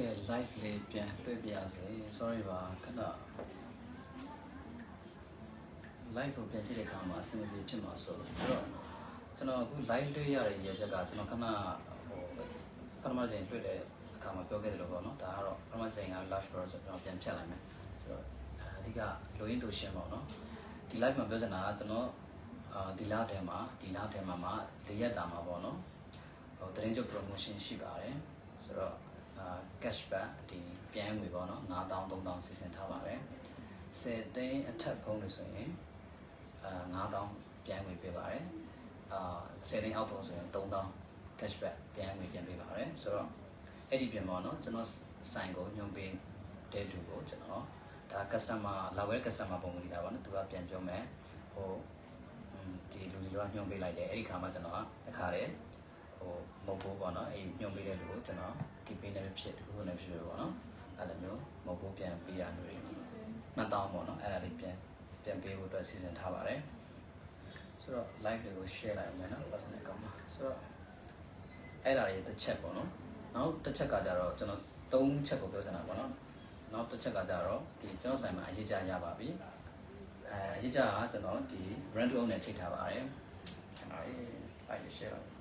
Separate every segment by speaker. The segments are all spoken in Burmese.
Speaker 1: Okay live လေးပြန်တွေ့ပြရစေ sorry ပါခဏ live ကိုပြန်ကြည့်တဲ့အခါမှာအဆင်မပြေဖြစ်မှာဆိုလို့အဲ့တော့ကျွန်တော်အခု live တွေ့ရတဲ့ရည်ချက်ကကျွန်တော်ခဏဟိုပထမချိန်တွေ့တဲ့အခါမှာပြောခဲ့တယ်လို့ပေါ့နော်ဒါကတော့ပထမချိန်က live ဆိုတော့ကျွန်တော်ပြန်ဖြတ်လိုက်မယ်ဆိုတော့အဓိကလိုရင်းတူရှင်းပေါ့နော်ဒီ live မှာပြောချင်တာကကျွန်တော်အာဒီလာထဲမှာဒီလာထဲမှာမှာ၄ရက်တာမှာပေါ့နော်ဟိုတရင်ကျ promotion ရှိပါတယ်ဆိုတော့ အာ cashback ဒီပြန်ငွေပေါ့နော်9000 3000စီစဉ်ထားပါတယ်10သိန်းအထက်ဖုန်းလို့ဆိုရင်အာ9000ပြန်ငွေပေးပါတယ်အာ10သိန်းအောက်ဖုန်းဆိုရင်3000 cashback ပြန်ငွေပြန်ပေးပါတယ်ဆိုတော့အဲ့ဒီပြန်ပေါ့နော်ကျွန်တော်ဆိုင်ကိုညွှန်ပေးတဲ့သူကိုကျွန်တော်ဒါ customer လာဝဲ customer ပုံစံနေတာပေါ့နော်သူကပြန်ပြောမယ်ဟိုဒီလူတွေကညွှန်ပေးလိုက်တယ်အဲ့ဒီခါမှကျွန်တော်ကတခါတည်း ဟိုမဟုတ်ဘူးပေါ့နော်အဲ့ညွှန်ပေးတဲ့လူကိုကျွန်တော်ဒီပေးနေဖြစ်တခုခုနဲ့ဖြစ်ဖြစ်ပေါ့နော်အဲ့လိုမျိုးမဟုတ်ဘူးပြန်ပေးရမျိုးတွေမှတ်တောင်းပေါ့နော်အဲ့ဒါလေးပြန်ပြန်ပေးဖို့အတွက်စီစဉ်ထားပါတယ်ဆိုတော့ live တွေကို share လိုက်အောင်မယ်နော် personal account မှာဆိုတော့အဲ့ဒါရဲ့တစ်ချက်ပေါ့နော်နောက်တစ်ချက်ကကြတော့ကျွန်တော်သုံးချက်ကိုပြောချင်တာပေါ့နော်နောက်တစ်ချက်ကကြတော့ဒီကျွန်တော်ဆိုင်မှာအရေးကြရပါပြီအဲအရေးကြကကျွန်တော်ဒီ brand to own နဲ့ချိန်ထားပါတယ်ကျွန်တော်အေး live share လိုက်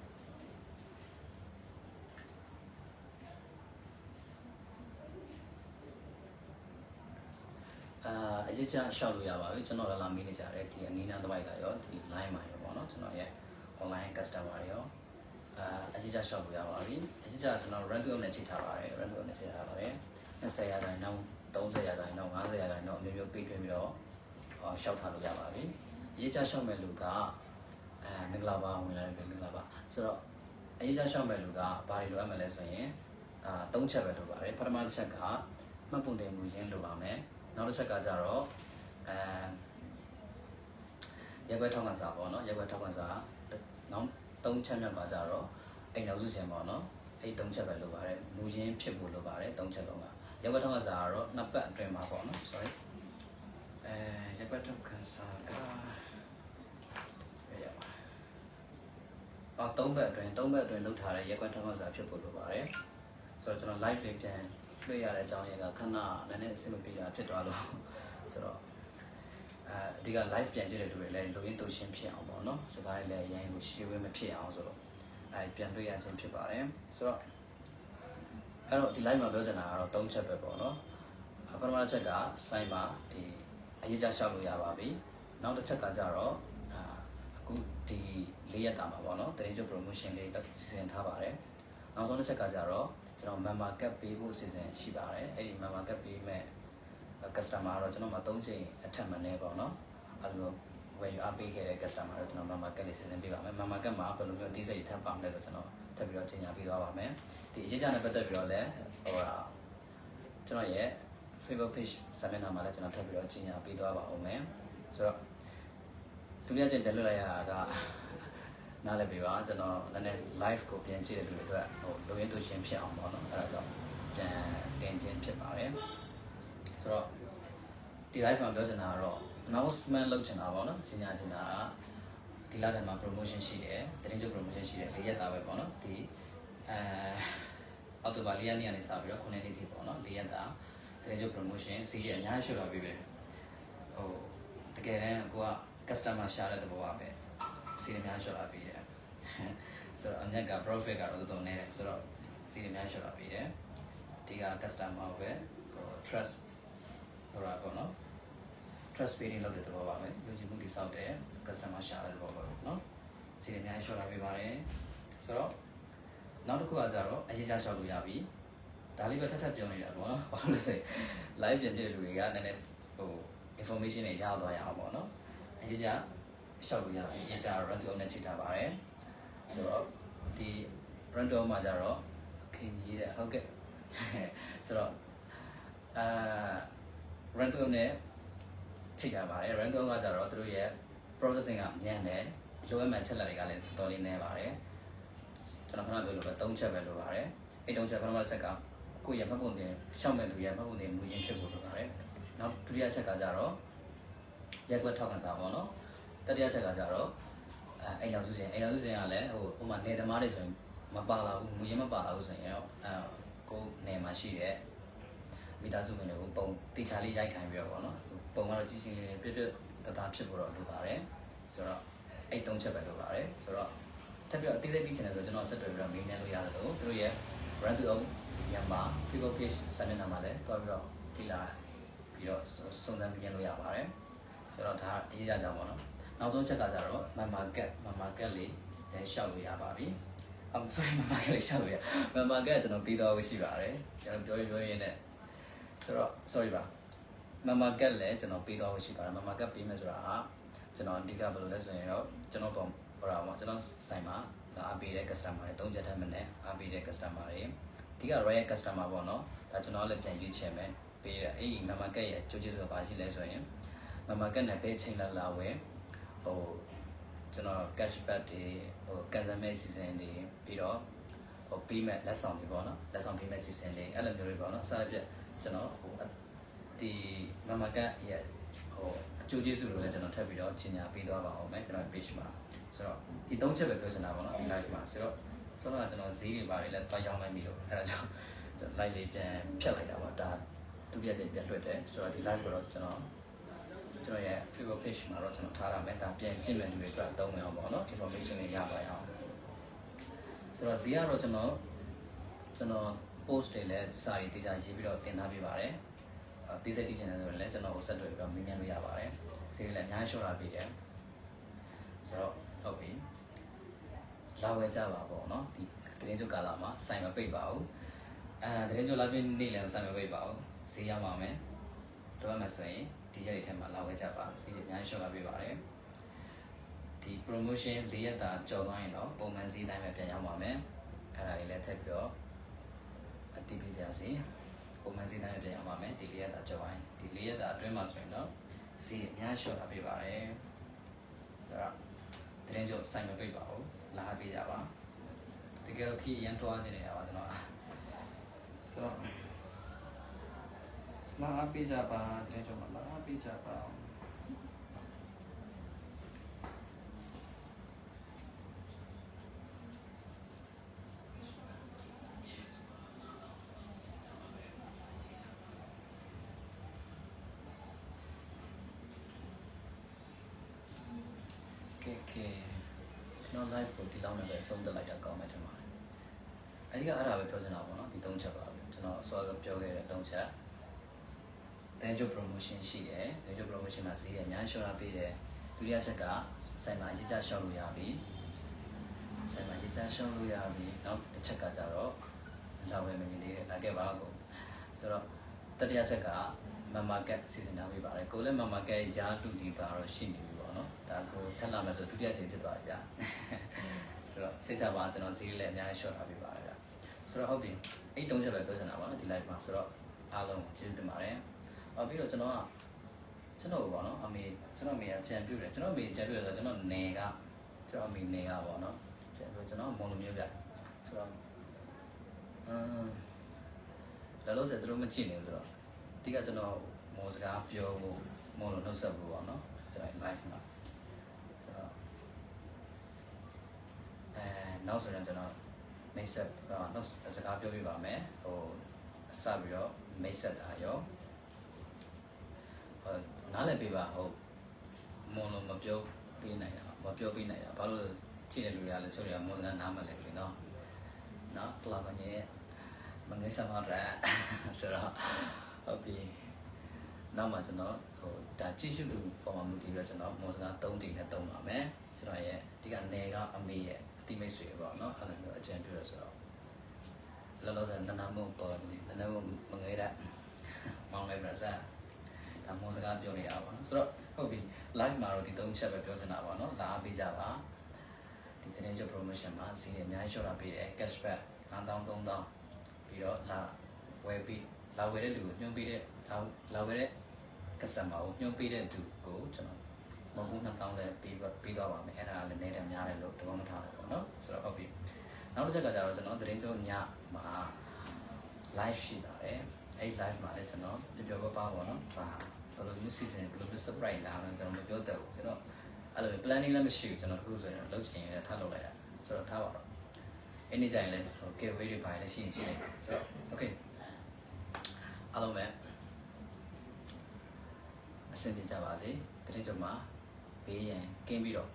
Speaker 1: အာအရေးချရှောက်လို့ရပါပြီကျွန်တော်လည်းလာမေးနေကြတယ်ဒီအနည်းနာတစ်ပိုက်ကရောဒီ line မှာရောပေါ့နော်ကျွန်တော်ရဲ့ online customer တွေရောအာအရေးချရှောက်လို့ရပါပြီအရေးချကျွန်တော် rank နဲ့ချိန်ထားပါတယ် rank နဲ့ချိန်ထားပါတယ်20ရာခိုင်နှုန်း30ရာခိုင်နှုန်း50ရာခိုင်နှုန်းအမျိုးမျိုးပေးသွင်းပြီးတော့အော်ရှောက်ထားလို့ရပါပြီအရေးချရှောက်မဲ့လူကအဲမင်္ဂလာပါဝင်လာတယ်မင်္ဂလာပါဆိုတော့အရေးချရှောက်မဲ့လူကဘာတွေလိုအပ်မလဲဆိုရင်အာ၃ချက်ပဲလိုပါတယ်ပထမတစ်ချက်ကမှတ်ပုံတင်မှုရင်းလိုပါမယ် နောက်တစ်ချက်ကကြတော့အဲရက်ွက်ထောက်ခံစာပေါ့နော်ရက်ွက်ထောက်ခံစာနောက်၃ချက်မြတ်ပါကြတော့အိမ်တော်စုစင်ပေါ့နော်အဲ့၃ချက်ပဲလိုပါတယ်မူရင်းဖြစ်ဖို့လိုပါတယ်၃ချက်လုံးကရက်ွက်ထောက်ခံစာကတော့နှစ်ပတ်အတွင်းမှာပေါ့နော် sorry အဲရက်ွက်ထောက်ခံစာကရပါအော်၃ဘက်အတွင်း၃ဘက်အတွင်းလုပ်ထားတဲ့ရက်ွက်ထောက်ခံစာဖြစ်ဖို့လိုပါတယ်ဆိုတော့ကျွန်တော် live လေးပြန် တွေ့ရတဲ့အကြောင်းရင်းကခဏနည်းနည်းအဆင်မပြေတာဖြစ်သွားလို့ဆိုတော့အဲအဓိက live ပြန်ကြည့်တဲ့လူတွေလည်းလူရင်းတူရှင်းဖြစ်အောင်ပေါ့နော်စကားတွေလည်းရိုင်းကိုရှင်းဝဲမဖြစ်အောင်ဆိုတော့အဲပြန်တွေ့ရခြင်းဖြစ်ပါတယ်ဆိုတော့အဲ့တော့ဒီ live မှာပြောချင်တာကတော့၃ချက်ပဲပေါ့နော်ပထမချက်ကစိုင်းမှာဒီအရေးကြရှောက်လို့ရပါပြီနောက်တစ်ချက်ကကြတော့အာအခုဒီ၄ရက်တာမှာပေါ့နော်တရင်ကျ promotion လေးစီစဉ်ထားပါတယ်နောက်ဆုံးတစ်ချက်ကကြတော့ ကျွန်တော် member cap ပေးဖို့အစီအစဉ်ရှိပါတယ်အဲ့ဒီ member cap ပေးမဲ့ customer ကတော့ကျွန်တော်မှ3ချိန်အထက်မနေပေါ့နော်အဲ့လိုဝယ်ယူအားပေးခဲ့တဲ့ customer တော့ကျွန်တော် member cap လေးစီစဉ်ပေးပါမယ် member cap မှာဘယ်လိုမျိုးအသေးစိတ်ထပ်ပါမလဲဆိုကျွန်တော်ထပ်ပြီးတော့ကြေညာပေးသွားပါမယ်ဒီအရေးကြနဲ့ပတ်သက်ပြီးတော့လည်းဟိုဟာကျွန်တော်ရဲ့ Facebook page စာမျက်နှာမှာလည်းကျွန်တော်ထပ်ပြီးတော့ကြေညာပေးသွားပါအောင်မယ်ဆိုတော့ဒုတိယချိန်ပြန်လွှတ်လိုက်ရတာက နားလည်ပြီပါကျွန်တော်လည်း live ကိုပြန်ကြည့်တဲ့လူတွေအတွက်ဟိုလိုရင်းတူရှင်းဖြစ်အောင်ပေါ့နော်အဲ့ဒါကြောင့်ပြန်တင်ခြင်းဖြစ်ပါတယ်ဆိုတော့ဒီ live မှာပြောချင်တာကတော့ announcement လုပ်ချင်တာပေါ့နော်ကြီးညာချင်တာကဒီလထဲမှာ promotion ရှိတယ်တရင်ကျ promotion ရှိတယ်၄ရက်သားပဲပေါ့နော်ဒီအဲအော်တိုဘာ၄ရက်နေ့ကနေစပြီးတော့9ရက်နေ့ထိပေါ့နော်၄ရက်သားတရင်ကျ promotion စီးရအများကြီးရှိတော့ပြီပဲဟိုတကယ်တမ်းကိုက customer ရှာတဲ့သဘောပါပဲ စီရင်များလျှော့လာပေးတယ်ဆိုတော့အမြက်က profit ကတော့တော်တော်နည်းတယ်ဆိုတော့စီရင်များလျှော့လာပေးတယ်ဒီက customer ပဲ trust ဆိုတာပေါ့နော် trust paying လုပ်တဲ့သဘောပါပဲယုံကြည်မှုတည်ဆောက်တယ် customer ရှာတဲ့သဘောပါပေါ့နော်စီရင်များလျှော့လာပေးပါတယ်ဆိုတော့နောက်တစ်ခုကကြတော့အရေးကြလျှောက်လို့ရပြီဒါလေးပဲထပ်ထပ်ပြောနေတာပေါ့နော်ဘာလို့လဲဆိုရင် live ပြန်ကြည့်တဲ့လူတွေကနည်းနည်းဟို information တွေရသွားရအောင်ပေါ့နော်အရေးကြ ရှော့လို့ရပြီအရေးကြ run to နဲ့ချိန်ထားပါတယ်ဆိုတော့ဒီ run to မှာကြတော့ခင်ကြီးတဲ့ဟုတ်ကဲ့ဆိုတော့အာ run to နဲ့ချိန်ထားပါတယ် run to ကကြတော့သူတို့ရဲ့ processing ကမြန်တယ်လိုအပ်မှချက်လက်တွေကလည်းတော်တော်လေးနည်းပါတယ်ကျွန်တော်ခဏပြောလို့ပဲ၃ချက်ပဲလိုပါတယ်အဲ့၃ချက်ပထမချက်ကကိုယ့်ရဲ့မှတ်ပုံတင်ရှောက်မဲ့သူရဲ့မှတ်ပုံတင်မူရင်းဖြစ်ဖို့လိုပါတယ်နောက်ဒုတိယချက်ကကြတော့ရက်ွက်ထောက်ခံစာပေါ့နော် တတိယချက်ကကြတော့အဲအိမ်တော်စုစင်အိမ်တော်စုစင်ကလည်းဟိုဥပမာနေသမားတွေဆိုရင်မပါလာဘူးမူရင်းမပါလာဘူးဆိုရင်ရောအဲကိုယ်နယ်မှာရှိတဲ့မိသားစုဝင်တွေကိုပုံတေချာလေးရိုက်ခိုင်းပြီးတော့ပေါ့နော်ပုံကတော့ကြီးကြီးလေးလေးပြည့်ပြည့်တသားဖြစ်ဖို့တော့လိုပါတယ်ဆိုတော့အဲ့တုံးချက်ပဲလိုပါတယ်ဆိုတော့ထပ်ပြီးတော့အသေးစိတ်သိချင်တယ်ဆိုကျွန်တော်ဆက်တွေ့ပြီးတော့မေးမြန်းလို့ရတယ်လို့သူတို့ရဲ့ brand to own မြန်မာ Facebook page စာမျက်နှာမှာလည်းတွားပြီးတော့ထိလာပြီးတော့စုံစမ်းပြလို့ရပါတယ်ဆိုတော့ဒါအရေးကြကြပါတော့နော က်ဆုံးချက်ကကြတော့ Mama Cat Mama Cat လေးလည်းရှောက်လို့ရပါပြီအမ် sorry Mama Cat လေးရှောက်လို့ရ Mama Cat ကျွန်တော်ပြီးတော့ရှိပါတယ်ကျွန်တော်ပြောရပြောရင်းနဲ့ဆိုတော့ sorry ပါ Mama Cat လည်းကျွန်တော်ပြီးတော့ရှိပါတယ် Mama Cat ပြီးမယ်ဆိုတာဟာကျွန်တော်အဓိကဘယ်လိုလဲဆိုရင်တော့ကျွန်တော်ပုံဟိုတာပေါ့ကျွန်တော်ဆိုင်မှာလာအားပေးတဲ့ customer တွေ၃ချက်ထက်မနည်းအားပေးတဲ့ customer တွေအဓိက royal customer ပေါ့နော်ဒါကျွန်တော်လည်းပြန်ရွေးချယ်မယ်ပေးရအဲ့ဒီ Mama Cat ရဲ့အကျိုးကျေးဇူးကဘာရှိလဲဆိုရင် Mama Cat နဲ့ပေးချိန်လာလာဝယ် ဟိုကျွန်တော် cashback တွေဟိုကန်ဆယ်မဲ့ season တွေပြီးတော့ဟိုပေးမဲ့လက်ဆောင်တွေပေါ့နော်လက်ဆောင်ပေးမဲ့ season တွေအဲ့လိုမျိုးတွေပေါ့နော်ဆက်လက်ကျွန်တော်ဟိုဒီ Mama Cat ရဲ့ဟိုအကျိုးကျေးဇူးတွေလည်းကျွန်တော်ထပ်ပြီးတော့ချိန်ညာပေးသွားပါအောင်မယ်ကျွန်တော် page မှာဆိုတော့ဒီသုံးချက်ပဲပြောချင်တာပေါ့နော်ဒီ live မှာဆိုတော့ဆိုတော့ကျွန်တော်ဈေးတွေပါတယ်လည်းတွားရောင်းလိုက်ပြီလို့အဲ့ဒါကြောင့်ကျွန်တော် live လေးပြန်ဖြတ်လိုက်တာပါဒါဒုတိယကြိမ်ပြန်လွှတ်တယ်ဆိုတော့ဒီ live ကိုတော့ကျွန်တော် ကျွန်တော်ရဲ့ Facebook page မှာတော့ကျွန်တော်ထားရမယ်ဒါပြန်ကြည့်မယ်လူတွေအတွက်အသုံးဝင်အောင်ပေါ့နော် information တွေရပါရအောင်ဆိုတော့ဈေးကတော့ကျွန်တော်ကျွန်တော် post တွေလည်းစာရေးတေချာရေးပြီးတော့တင်ထားပေးပါတယ်အဲတိကျတိကျနေဆိုရင်လည်းကျွန်တော်ကိုဆက်တွေ့ပြီးတော့မေးမြန်းလို့ရပါတယ်ဈေးလည်းအများကြီးရှော့တာပေးတယ်ဆိုတော့ဟုတ်ပြီလာဝဲကြပါပေါ့နော်ဒီတရင်ကျုပ်ကာလာမှာစိုင်မပိတ်ပါဘူးအဲတရင်ကျုပ်လာပြီးနေ့လည်းစိုင်မပိတ်ပါဘူးဈေးရပါမယ်တော့မှဆိုရင် ဒီရက်တွေထဲမှာလာဝဲကြပါဈေးအများကြီးရှော့လာပေးပါတယ်ဒီ promotion ၄ရက်တာကြော်သွားရင်တော့ပုံမှန်ဈေးတိုင်းပဲပြန်ရောက်ပါမယ်အဲ့ဒါလေးလည်းထပ်ပြီးတော့အတိပြပြစီပုံမှန်ဈေးတိုင်းပဲပြန်ရောက်ပါမယ်ဒီ၄ရက်တာကြော်သွားရင်ဒီ၄ရက်တာအတွင်းမှာဆိုရင်တော့ဈေးအများကြီးရှော့လာပေးပါတယ်ဒါကတရင်ကျုပ်စိုင်မပိတ်ပါဘူးလာပေးကြပါတကယ်တော့ခီးအရန်တွားနေနေတာပါကျွန်တော်ဆိုတော့ လာပေးကြပါတရင်ကျုပ်လာပေးကြပါကဲကဲကျွန်တော် live ကိုဒီလောက်နဲ့ပဲဆုံးသက်လိုက်တာကောင်းမယ်ထင်ပါတယ်အဓိကအဲ့ဒါပဲပြောချင်တာပေါ့နော်ဒီ၃ချက်ပါပဲကျွန်တော်အစောကပြောခဲ့တဲ့၃ချက် တန်ကျုပ် promotion ရှိတယ်တန်ကျုပ် promotion မှာဈေးရအများကြီးရှော့တာပေးတယ်ဒုတိယချက်ကဆိုင်မှာအရေးကြရှော့လို့ရပြီဆိုင်မှာအရေးကြရှော့လို့ရပြီနောက်တစ်ချက်ကကြတော့လာဝယ်မင်းလေးလာခဲ့ပါကိုဆိုတော့တတိယချက်ကမမကက်စီစဉ်ထားပေးပါတယ်ကိုလည်းမမကက်ရာတူဒီပါတော့ရှိနေပြီပေါ့နော်ဒါကိုထပ်လာမယ်ဆိုဒုတိယချိန်ဖြစ်သွားပြီဗျာဆိုတော့စိတ်ချပါကျွန်တော်ဈေးလည်းအများကြီးရှော့ထားပေးပါတယ်ဗျာဆိုတော့ဟုတ်ပြီအဲ့တုံးချက်ပဲပြောချင်တာပါနော်ဒီ live မှာဆိုတော့အားလုံးကျေးဇူးတင်ပါတယ် အော်ပြီးတော့ကျွန်တော်ကကျွန်တော်ပေါ့နော်အမေကျွန်တော်အမေကကြံပြူတယ်ကျွန်တော်အမေကြံပြူတယ်ဆိုတော့ကျွန်တော်နေကကျွန်တော်အမေနေကပေါ့နော်ကြံပြူကျွန်တော်မုံလိုမျိုးပြဆိုတော့အမ်လောလောဆယ်သူတို့မကြည့်နေဘူးဆိုတော့အဓိကကျွန်တော်မော်စကားပြောဖို့မော်လိုနှုတ်ဆက်ဖို့ပေါ့နော်ကျွန်တော် live မှာဆိုတော့အဲနောက်ဆိုရင်ကျွန်တော်မိတ်ဆက်တော့နောက်စကားပြောပြပါမယ်ဟိုအစပြီးတော့မိတ်ဆက်တာရောဟို နားလည်ပေးပါဟုတ်မွန်လို့မပြောပေးနိုင်တာမပြောပေးနိုင်တာဘာလို့ကြည့်နေလူတွေကလည်းချို့တွေကမွန်ကနားမလဲပြီနော်နော်ကလာပညေမငယ်စမရဆိုတော့ဟုတ်ပြီနောက်မှကျွန်တော်ဟိုဒါကြည့်ရှုလူပုံမှန်မူတည်ပြီးတော့ကျွန်တော်မွန်စကား၃တိနဲ့သုံးပါမယ်ဆိုတော့ရဲ့ဒီကနေကအမေရဲ့အတိမိတ်ဆွေပေါ့နော်အဲ့လိုမျိုးအကြံပြုရဆိုတော့လောလောဆယ်နနာမုံပေါ်နေနနာမုံမငယ်ရမောင်လေးပြဆက် ဒါမောစကားပြောနေတာပေါ့နော်ဆိုတော့ဟုတ်ပြီ live မှာတော့ဒီ၃ချက်ပဲပြောချင်တာပေါ့နော်လာပေးကြပါဒီတင်းကျ promotion မှာဈေးအများကြီးလျှော့တာပေးတယ် cashback 9000 3000ပြီးတော့လာဝယ်ပြီးလာဝယ်တဲ့လူကိုညွှန်ပေးတဲ့လာဝယ်တဲ့ customer ကိုညွှန်ပေးတဲ့သူကိုကျွန်တော်မဟုတ်2000လည်းပေးပေးသွားပါမယ်အဲ့ဒါလည်းနည်းတယ်များတယ်လို့တဘောမထားဘူးပေါ့နော်ဆိုတော့ဟုတ်ပြီနောက်တစ်ချက်ကကျတော့ကျွန်တော်သတင်းကျုံညမှာ live ရှိပါတယ် အဲ့ live မှာလည်းကျွန်တော်ပြပြပပပေါ့နော်ဟာဘယ်လိုမျိုး season ဘယ်လိုမျိုး surprise လာလဲကျွန်တော်မပြောတတ်ဘူးကျွန်တော်အဲ့လို planning လည်းမရှိဘူးကျွန်တော်အခုဆိုရင်လှုပ်ရှင်ရထားလုပ်လိုက်တာဆိုတော့ထားပါတော့အဲ့နေ့ကျရင်လည်းဟို giveaway တွေပါလည်းရှိရင်ရှိနေဆိုတော့ okay အားလုံးပဲအဆင်ပြေကြပါစေတတိကျမှာဘေးရန်ကင်းပြီးတော့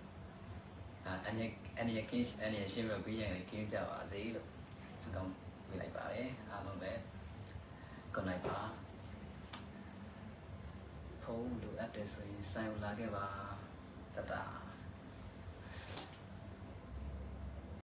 Speaker 1: အာအနေအနေကင်းအနေရှင်းပြီးတော့ဘေးရန်ကင်းကြပါစေလို့ဆုတောင်းပေးလိုက်ပါတယ်အားလုံးပဲ good night ပါဖုန်းလိုအပ်တယ်ဆိုရင်ဆိုင်ကိုလာခဲ့ပါတတ